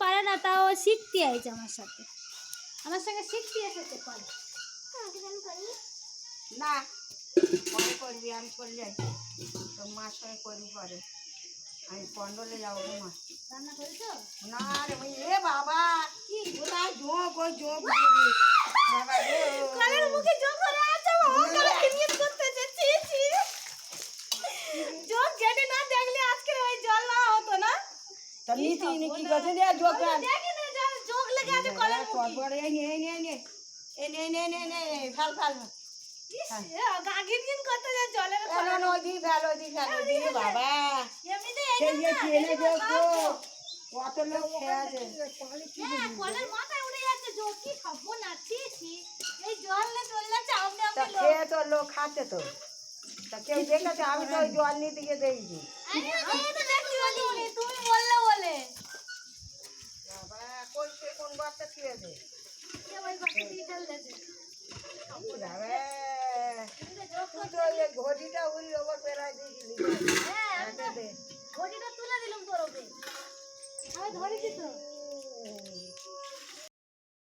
পারে না তাও শিখতে আইছে আমার সাথে। আমার সঙ্গে শিখতে এসেছে পারে। না পরে করবি আমি করলে যাই তোর মার সঙ্গে করবি পরে। আমি পন্ডলে যাব মা। রান্না করেছ? না রে ওই এ বাবা! কি? কোথায়? ঝোঁক ওই ঝোঁক দিবি বাবা গো। কলের মুখে যোগ করে আছে বাবা কলে কিনিয়ে করতেছে ছি ছি যোগ গেটে না দেখলে আজকে ওই জল না হতো না তা নীতি কি করছে রে ঝোঁক ওই জল যোগ লেগে আছে কলের মুখে। পরপর এই নে নে নে। এই নে নে নে নে ফেল ফেল। ইস, এ, গাগিন গিন করতে যায় জলের ফেল কলের নদী ফেল ওদি ফেল ওদি রে বাবা। এমনিতে সেই এই যে না ট্রেনে এই যে না, গো? কত লোক খেয়ে আছে। হ্যাঁ কলের মাথায় উড়ে যাচ্ছে যোগ কি খাব না ছি। ছি এই জল নে চলে যাচ্ছে তা খেয়ে তো লোক খাচ্ছে তো। তা কেউ দেখেছে? আমি তো ওই জল নিতে গিয়ে দেখছি। বাবা কোন সে কোন বাচ্চা তো এই ঘটিটা উড়ি ওপর পেরাই দিয়েছিলি। হ্যাঁ দে। ঘটিটা তুলে দিলাম তোর আমি ধরেছি তো।